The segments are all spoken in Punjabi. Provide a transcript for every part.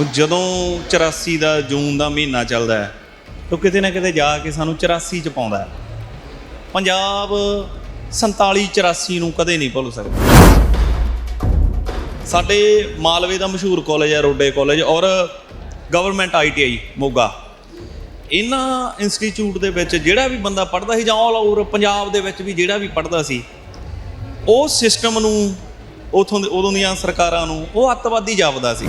ਉਹ ਜਦੋਂ 84 ਦਾ ਜੂਨ ਦਾ ਮਹੀਨਾ ਚੱਲਦਾ ਹੈ, ਤਾਂ ਕਿਤੇ ਨਾ ਕਿਤੇ ਜਾ ਕੇ ਸਾਨੂੰ 84 ਚ ਪਾਉਂਦਾ ਹੈ। ਪੰਜਾਬ 47 84 ਨੂੰ ਕਦੇ ਨਹੀਂ ਭੁੱਲ ਸਕਦਾ। ਸਾਡੇ ਮਾਲਵੇ ਦਾ ਮਸ਼ਹੂਰ ਕਾਲਜ ਹੈ, ਰੋਡੇ ਕਾਲਜ ਔਰ ਗਵਰਨਮੈਂਟ ਆਈਟੀਆਈ ਮੋਗਾ। ਇਹਨਾਂ ਇੰਸਟੀਚਿਊਟ ਦੇ ਵਿੱਚ ਜਿਹੜਾ ਵੀ ਬੰਦਾ ਪੜ੍ਹਦਾ ਸੀ ਜਾਂ ਆਲ ਓਵਰ ਪੰਜਾਬ ਦੇ ਵਿੱਚ ਵੀ ਜਿਹੜਾ ਵੀ ਪੜ੍ਹਦਾ ਸੀ, ਉਹ ਸਿਸਟਮ ਨੂੰ, ਉਥੋਂ ਦੇ, ਉਦੋਂ ਦੀਆਂ ਸਰਕਾਰਾਂ ਨੂੰ ਉਹ ਅੱਤਵਾਦੀ ਜਾਪਦਾ ਸੀ।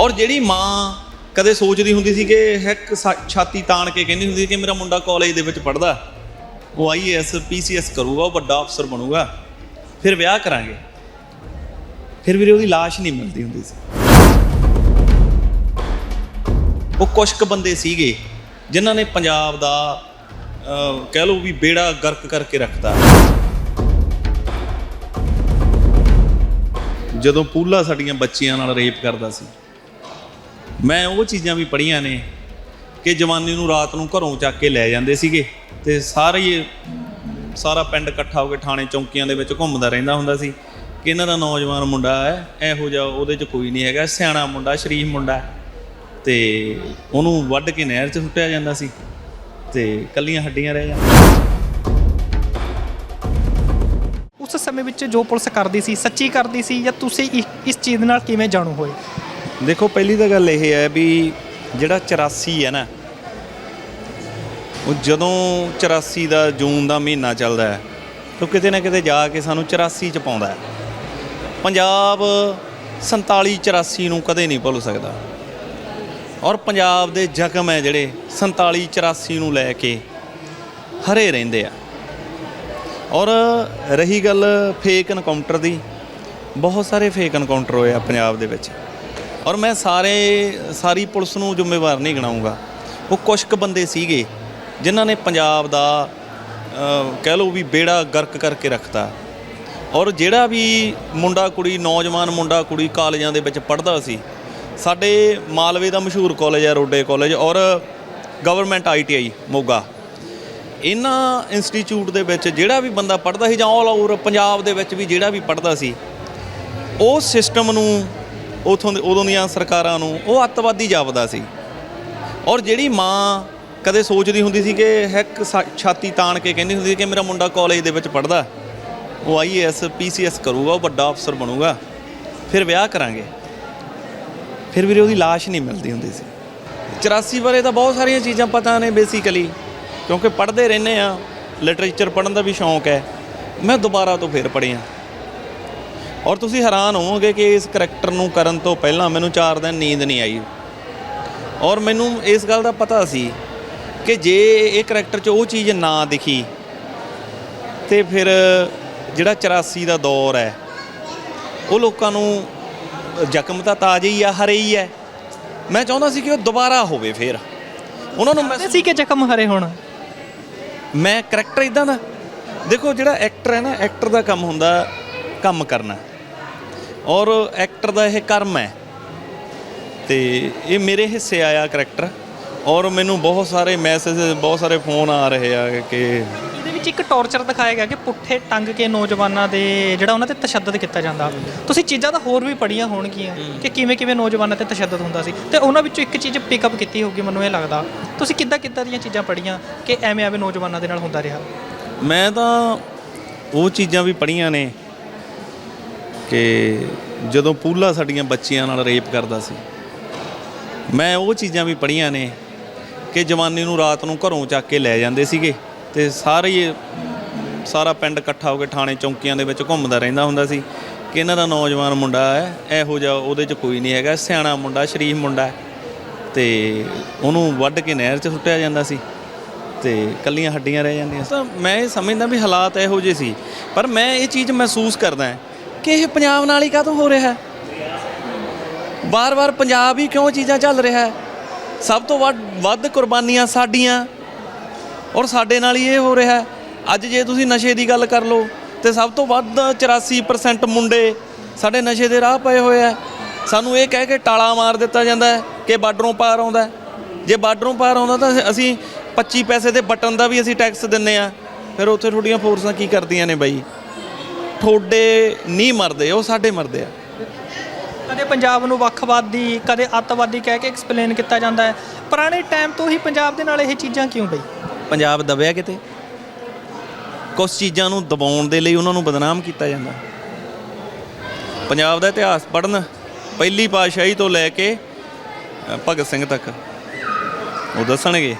ਔਰ ਜਿਹੜੀ ਮਾਂ ਕਦੇ ਸੋਚਦੀ ਹੁੰਦੀ ਸੀ ਕਿ ਇੱਕ ਸਾ- ਛਾਤੀ ਤਾਣ ਕੇ ਕਹਿੰਦੀ ਹੁੰਦੀ ਸੀ ਕਿ ਮੇਰਾ ਮੁੰਡਾ ਕਾਲਜ ਦੇ ਵਿੱਚ ਪੜ੍ਹਦਾ ਉਹ ਆਈਏਐਸ ਪੀਸੀਐਸ ਕਰੂਗਾ, ਉਹ ਵੱਡਾ ਅਫਸਰ ਬਣੂਗਾ, ਫਿਰ ਵਿਆਹ ਕਰਾਂਗੇ। ਫਿਰ ਵੀਰੇ ਉਹਦੀ ਲਾਸ਼ ਨਹੀਂ ਮਿਲਦੀ ਹੁੰਦੀ ਸੀ। ਉਹ ਕੁਛ ਕੁ ਬੰਦੇ ਸੀਗੇ, ਜਿਨ੍ਹਾਂ ਨੇ ਪੰਜਾਬ ਦਾ ਕਹਿ ਲਓ ਵੀ ਬੇੜਾ ਗਰਕ ਕਰਕੇ ਰੱਖਤਾ। ਜਦੋਂ ਪੂਲਾ ਸਾਡੀਆਂ ਬੱਚੀਆਂ ਨਾਲ ਰੇਪ ਕਰਦਾ ਸੀ ਮੈਂ ਉਹ ਚੀਜ਼ਾਂ ਵੀ ਪੜ੍ਹੀਆਂ ਨੇ ਕਿ ਜਵਾਨੀ ਨੂੰ ਰਾਤ ਨੂੰ ਘਰੋਂ ਚੱਕ ਕੇ ਲੈ ਜਾਂਦੇ ਸੀਗੇ ਤੇ ਸਾਰੇ ਹੀ ਸਾਰਾ ਪਿੰਡ ਇਕੱਠਾ ਹੋ ਕੇ ਥਾਣੇ ਚੌਂਕੀਆਂ ਦੇ ਵਿੱਚ ਘੁੰਮਦਾ ਰਹਿੰਦਾ ਹੁੰਦਾ ਸੀ ਕਿ ਇਹਨਾਂ ਦਾ ਨੌਜਵਾਨ ਮੁੰਡਾ ਹੈ, ਇਹੋ ਜਿਹਾ ਉਹਦੇ 'ਚ ਕੋਈ ਨਹੀਂ ਹੈਗਾ, ਸਿਆਣਾ ਮੁੰਡਾ, ਸ਼ਰੀਫ ਮੁੰਡਾ ਹੈ। ਤੇ ਉਹਨੂੰ ਵੱਢ ਕੇ ਨਹਿਰ 'ਚ ਸੁੱਟਿਆ ਜਾਂਦਾ ਸੀ ਤੇ ਕੱਲੀਆਂ ਹੱਡੀਆਂ ਰਹਿ ਜਾਂਦੀਆਂ ਉਸ ਸਮੇਂ ਵਿੱਚ ਜੋ ਪੁਲਿਸ ਕਰਦੀ ਸੀ, ਸੱਚੀ ਕਰਦੀ ਸੀ ਜਾਂ ਤੁਸੀਂ ਇਸ ਚੀਜ਼ ਨਾਲ ਕਿਵੇਂ ਜਾਣੂ ਹੋਏ ਦੇਖੋ, ਪਹਿਲੀ ਤਾਂ ਗੱਲ ਇਹ ਹੈ ਵੀ ਜਿਹੜਾ 84 ਹੈ ਨਾ, ਉਹ ਜਦੋਂ 84 ਦਾ ਜੂਨ ਦਾ ਮਹੀਨਾ ਚੱਲਦਾ ਹੈ, ਤਾਂ ਕਿਤੇ ਨਾ ਕਿਤੇ ਜਾ ਕੇ ਸਾਨੂੰ 84 ਚ ਪਾਉਂਦਾ ਹੈ। ਪੰਜਾਬ 47 84 ਨੂੰ ਕਦੇ ਨਹੀਂ ਭੁੱਲ ਸਕਦਾ। ਔਰ ਪੰਜਾਬ ਦੇ ਜ਼ਖਮ ਹੈ ਜਿਹੜੇ 47 84 ਨੂੰ ਲੈ ਕੇ ਹਰੇ ਰਹਿੰਦੇ ਆ। ਔਰ ਰਹੀ ਗੱਲ ਫੇਕ ਐਨਕਾਊਂਟਰ ਦੀ, ਬਹੁਤ ਸਾਰੇ ਫੇਕ ਐਨਕਾਊਂਟਰ ਹੋਏ ਆ ਪੰਜਾਬ ਦੇ ਵਿੱਚ। ਔਰ ਮੈਂ ਸਾਰੇ, ਸਾਰੀ ਪੁਲਿਸ ਨੂੰ ਜ਼ਿੰਮੇਵਾਰ ਨਹੀਂ ਗਣਾਉਂਗਾ। ਉਹ ਕੁਛ ਕੁ ਬੰਦੇ ਸੀਗੇ, ਜਿਨ੍ਹਾਂ ਨੇ ਪੰਜਾਬ ਦਾ ਕਹਿ ਲਓ ਵੀ ਬੇੜਾ ਗਰਕ ਕਰਕੇ ਰੱਖਤਾ। ਔਰ ਜਿਹੜਾ ਵੀ ਮੁੰਡਾ ਕੁੜੀ, ਨੌਜਵਾਨ ਮੁੰਡਾ ਕੁੜੀ ਕਾਲਜਾਂ ਦੇ ਵਿੱਚ ਪੜ੍ਹਦਾ ਸੀ, ਸਾਡੇ ਮਾਲਵੇ ਦਾ ਮਸ਼ਹੂਰ ਕਾਲਜ ਹੈ, ਰੋਡੇ ਕਾਲਜ ਔਰ ਗਵਰਨਮੈਂਟ ਆਈਟੀਆਈ ਮੋਗਾ। ਇਹਨਾਂ ਇੰਸਟੀਚਿਊਟ ਦੇ ਵਿੱਚ ਜਿਹੜਾ ਵੀ ਬੰਦਾ ਪੜ੍ਹਦਾ ਸੀ ਜਾਂ ਆਲ ਓਵਰ ਪੰਜਾਬ ਦੇ ਵਿੱਚ ਵੀ ਜਿਹੜਾ ਵੀ ਪੜ੍ਹਦਾ ਸੀ, ਉਹ ਸਿਸਟਮ ਨੂੰ ਉਥੋਂ ਦੇ ਉਦੋਂ ਦੀਆਂ ਸਰਕਾਰਾਂ ਨੂੰ ਉਹ ਅੱਤਵਾਦੀ ਜਾਪਦਾ ਸੀ। ਔਰ ਜਿਹੜੀ ਮਾਂ ਕਦੇ ਸੋਚਦੀ ਹੁੰਦੀ ਸੀ ਕਿ ਇੱਕ ਸਾ- ਛਾਤੀ ਤਾਣ ਕੇ ਕਹਿੰਦੀ ਹੁੰਦੀ ਸੀ ਕਿ ਮੇਰਾ ਮੁੰਡਾ ਕਾਲਜ ਦੇ ਵਿੱਚ ਪੜ੍ਹਦਾ ਉਹ ਆਈਏਐਸ ਪੀਸੀਐਸ ਕਰੂਗਾ, ਉਹ ਵੱਡਾ ਅਫਸਰ ਬਣੂਗਾ। ਫਿਰ ਵਿਆਹ ਕਰਾਂਗੇ। ਫਿਰ ਵੀਰੇ ਉਹਦੀ ਲਾਸ਼ ਨਹੀਂ ਮਿਲਦੀ ਹੁੰਦੀ ਸੀ। 84 ਬਾਰੇ ਤਾਂ ਬਹੁਤ ਸਾਰੀਆਂ ਚੀਜ਼ਾਂ ਪਤਾ ਨੇ ਬੇਸਿਕਲੀ ਕਿਉਂਕਿ ਪੜ੍ਹਦੇ ਰਹਿੰਦੇ ਆ ਲਿਟਰੇਚਰ ਪੜ੍ਹਨ ਦਾ ਵੀ ਸ਼ੌਂਕ ਹੈ। ਮੈਂ ਦੁਬਾਰਾ ਤੋਂ ਫਿਰ ਪੜ੍ਹਿਆ। ਔਰ ਤੁਸੀਂ ਹੈਰਾਨ ਹੋਵੋਗੇ ਕਿ ਇਸ ਕਰੈਕਟਰ ਨੂੰ ਕਰਨ ਤੋਂ ਪਹਿਲਾਂ ਮੈਨੂੰ 4 ਦਿਨ ਨੀਂਦ ਨਹੀਂ ਆਈ। ਔਰ ਮੈਨੂੰ ਇਸ ਗੱਲ ਦਾ ਪਤਾ ਸੀ ਕਿ ਜੇ ਇਹ ਕਰੈਕਟਰ 'ਚ ਉਹ ਚੀਜ਼ ਨਾ ਦਿਖੀ ਤੇ ਫਿਰ ਜਿਹੜਾ 84 ਦਾ ਦੌਰ ਹੈ ਉਹ ਲੋਕਾਂ ਨੂੰ ਜ਼ਖਮ ਤਾਂ ਤਾਜ਼ੇ ਹੀ ਆ ਹਰੇ ਹੀ ਹੈ ਮੈਂ ਚਾਹੁੰਦਾ ਸੀ ਕਿ ਉਹ ਦੁਬਾਰਾ ਹੋਵੇ ਫਿਰ। ਉਹਨਾਂ ਨੂੰ ਮੈਂ ਸੀ ਕਿ ਜ਼ਖਮ ਹਰੇ ਹੁਣ। ਮੈਂ ਕਰੈਕਟਰ ਇਦਾਂ ਦਾ ਦੇਖੋ ਜਿਹੜਾ ਐਕਟਰ ਹੈ ਨਾ ਐਕਟਰ ਦਾ ਕੰਮ ਹੁੰਦਾ ਕੰਮ ਕਰਨਾ। ਔਰ ਐਕਟਰ ਦਾ ਇਹ ਕਰਮ ਹੈ। ਤੇ ਇਹ ਮੇਰੇ ਹਿੱਸੇ ਆਇਆ ਕਰੈਕਟਰ ਔਰ ਮੈਨੂੰ ਬਹੁਤ ਸਾਰੇ ਮੈਸੇਜ ਬਹੁਤ ਸਾਰੇ ਫੋਨ ਆ ਰਹੇ ਆ ਕਿ ਇਹਦੇ ਵਿੱਚ ਇੱਕ ਟੌਰਚਰ ਦਿਖਾਇਆ ਗਿਆ ਕਿ ਪੁੱਠੇ ਟੰਗ ਕੇ ਨੌਜਵਾਨਾਂ ਦੇ ਜਿਹੜਾ ਉਹਨਾਂ ਤੇ ਤਸ਼ੱਦਦ ਕੀਤਾ ਜਾਂਦਾ। ਤੁਸੀਂ ਚੀਜ਼ਾਂ ਤਾਂ ਹੋਰ ਵੀ ਪੜੀਆਂ ਹੋਣਗੀਆਂ ਕਿ ਕਿਵੇਂ ਕਿਵੇਂ ਨੌਜਵਾਨਾਂ ਤੇ ਤਸ਼ੱਦਦ ਹੁੰਦਾ ਸੀ। ਤੇ ਉਹਨਾਂ ਵਿੱਚੋਂ ਇੱਕ ਚੀਜ਼ ਪਿਕਅਪ ਕੀਤੀ ਹੋਊਗੀ ਮੈਨੂੰ ਇਹ ਲੱਗਦਾ। ਤੁਸੀਂ ਕਿੱਦਾਂ ਕਿੱਦਾਂ ਦੀਆਂ ਚੀਜ਼ਾਂ ਪੜੀਆਂ ਕਿ ਐਵੇਂ ਐਵੇਂ ਨੌਜਵਾਨਾਂ ਦੇ ਨਾਲ ਹੁੰਦਾ ਰਿਹਾ? ਮੈਂ ਤਾਂ ਉਹ ਚੀਜ਼ਾਂ ਵੀ ਪੜ੍ਹੀਆਂ ਨੇ। ਕਿ ਜਦੋਂ ਪੂਲਾ ਸਾਡੀਆਂ ਬੱਚੀਆਂ ਨਾਲ ਰੇਪ ਕਰਦਾ ਸੀ, ਮੈਂ ਉਹ ਚੀਜ਼ਾਂ ਵੀ ਪੜ੍ਹੀਆਂ ਨੇ ਕਿ ਜਵਾਨੀ ਨੂੰ ਰਾਤ ਨੂੰ ਘਰੋਂ ਚੱਕ ਕੇ ਲੈ ਜਾਂਦੇ ਸੀਗੇ ਤੇ ਸਾਰੇ ਹੀ, ਸਾਰਾ ਪਿੰਡ ਇਕੱਠਾ ਹੋ ਕੇ ਥਾਣੇ ਚੌਂਕੀਆਂ ਦੇ ਵਿੱਚ ਘੁੰਮਦਾ ਰਹਿੰਦਾ ਹੁੰਦਾ ਸੀ ਕਿ ਇਹਨਾਂ ਦਾ ਨੌਜਵਾਨ ਮੁੰਡਾ ਹੈ, ਇਹੋ ਜਿਹਾ ਉਹਦੇ 'ਚ ਕੋਈ ਨਹੀਂ ਹੈਗਾ, ਸਿਆਣਾ ਮੁੰਡਾ, ਸ਼ਰੀਫ ਮੁੰਡਾ ਹੈ ਤੇ ਉਹਨੂੰ ਵੱਢ ਕੇ ਨਹਿਰ 'ਚ ਸੁੱਟਿਆ ਜਾਂਦਾ ਸੀ ਤੇ ਕੱਲੀਆਂ ਹੱਡੀਆਂ ਰਹਿ ਜਾਂਦੀਆਂ ਤਾਂ ਮੈਂ ਇਹ ਸਮਝਦਾ ਵੀ ਹਾਲਾਤ ਇਹੋ ਜਿਹੇ ਸੀ, ਪਰ ਮੈਂ ਇਹ ਚੀਜ਼ ਮਹਿਸੂਸ ਕਰਦਾ ਕਿ ਇਹ ਪੰਜਾਬ ਨਾਲ ਹੀ ਕਾਹਤੋਂ ਹੋ ਰਿਹਾ ਹੈ? ਬਾਰ-ਬਾਰ ਪੰਜਾਬ ਹੀ ਕਿਉਂ ਚੀਜ਼ਾਂ ਚੱਲ ਰਿਹਾ ਹੈ? ਸਭ ਤੋਂ ਵੱਧ ਵੱਧ ਕੁਰਬਾਨੀਆਂ ਸਾਡੀਆਂ ਔਰ ਸਾਡੇ ਨਾਲ ਹੀ ਇਹ ਹੋ ਰਿਹਾ ਹੈ। ਅੱਜ ਜੇ ਤੁਸੀਂ ਨਸ਼ੇ ਦੀ ਗੱਲ ਕਰ ਲਓ ਤੇ ਸਭ ਤੋਂ ਵੱਧ 84% ਮੁੰਡੇ ਸਾਡੇ ਨਸ਼ੇ ਦੇ ਰਾਹ ਪਏ ਹੋਏ ਆ ਸਾਨੂੰ ਇਹ ਕਹਿ ਕੇ ਟਾਲਾ ਮਾਰ ਦਿੱਤਾ ਜਾਂਦਾ ਕਿ ਬਾਰਡਰੋਂ ਪਾਰ ਆਉਂਦਾ ਜੇ ਬਾਰਡਰੋਂ ਪਾਰ ਆਉਂਦਾ ਤਾਂ ਅਸੀਂ 25 ਪੈਸੇ ਦੇ ਬਟਨ ਦਾ ਵੀ ਅਸੀਂ ਟੈਕਸ ਦਿੰਨੇ ਆ ਫਿਰ ਉੱਥੇ ਤੁਹਾਡੀਆਂ ਫੋਰਸਾਂ ਕੀ ਕਰਦੀਆਂ ਨੇ ਬਾਈ? ਤੁਹਾਡੇ ਨਹੀਂ ਮਰਦੇ ਉਹ ਸਾਡੇ ਮਰਦੇ ਆ। ਕਦੇ ਪੰਜਾਬ ਨੂੰ ਵੱਖਵਾਦੀ ਕਦੇ ਅੱਤਵਾਦੀ ਕਹਿ ਕੇ ਐਕਸਪਲੇਨ ਕੀਤਾ ਜਾਂਦਾ ਹੈ। ਪੁਰਾਣੇ ਟਾਈਮ ਤੋਂ ਹੀ ਪੰਜਾਬ ਦੇ ਨਾਲ ਇਹ ਚੀਜ਼ਾਂ ਕਿਉਂ ਬਈ ਪੰਜਾਬ ਦਬਿਆ ਕਿਤੇ? ਕੁਝ ਚੀਜ਼ਾਂ ਨੂੰ ਦਬਾਉਣ ਦੇ ਲਈ ਉਹਨਾਂ ਨੂੰ ਬਦਨਾਮ ਕੀਤਾ ਜਾਂਦਾ। ਪੰਜਾਬ ਦਾ ਇਤਿਹਾਸ ਪੜ੍ਹਨ ਪਹਿਲੀ ਪਾਤਸ਼ਾਹੀ ਤੋਂ ਲੈ ਕੇ ਭਗਤ ਸਿੰਘ ਤੱਕ। ਉਹ ਦੱਸਣਗੇ।